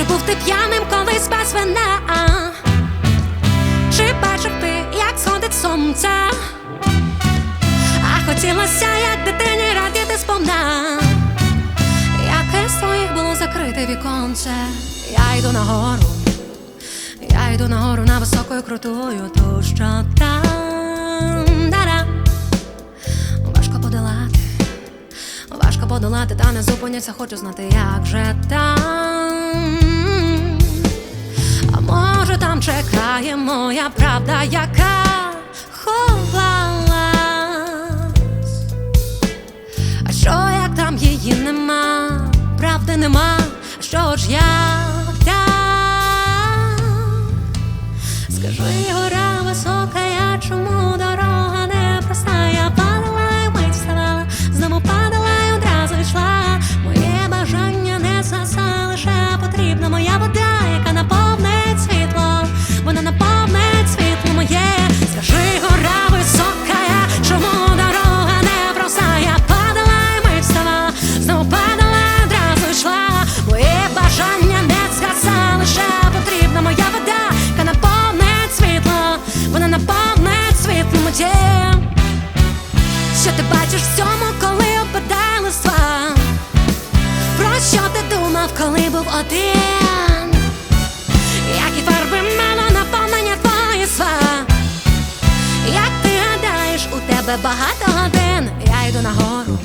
Чи був ти п'яним колись без вина? Чи бачив ти, як сходить сонце? А хотілося, як дитині радіти сповна. Яке з твоїх було закрите віконце? Я йду нагору, я йду нагору на високою крутою, ту що там да важко подолати, важко подолати, та не зупиняться, хочу знати, як же там. Може там чекає моя правда, яка думав, коли був один? Які фарби мало наповнення твої сва? Як ти гадаєш, у тебе багато годин? Я йду нагору,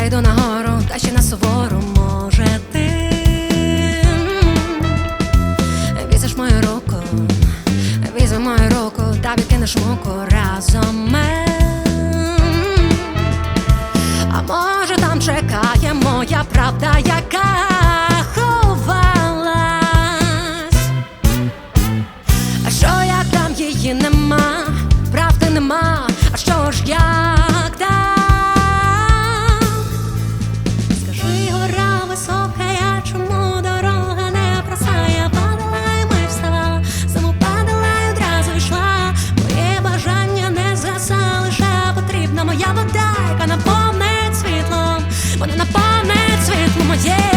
я йду нагору, та ще на сувору, може ти візьмеш мою руку, візьми мою руку, та відкинеш муку разом яка ховалась. А що як там її нема, правди нема, а що ж як так? Скажи, гора висока, я чому дорога не проста? Падала і ми вставала, знову падала і одразу йшла. Моє бажання не згаса, потрібна моя вода, яка наповнить світлом, вона наповнить yeah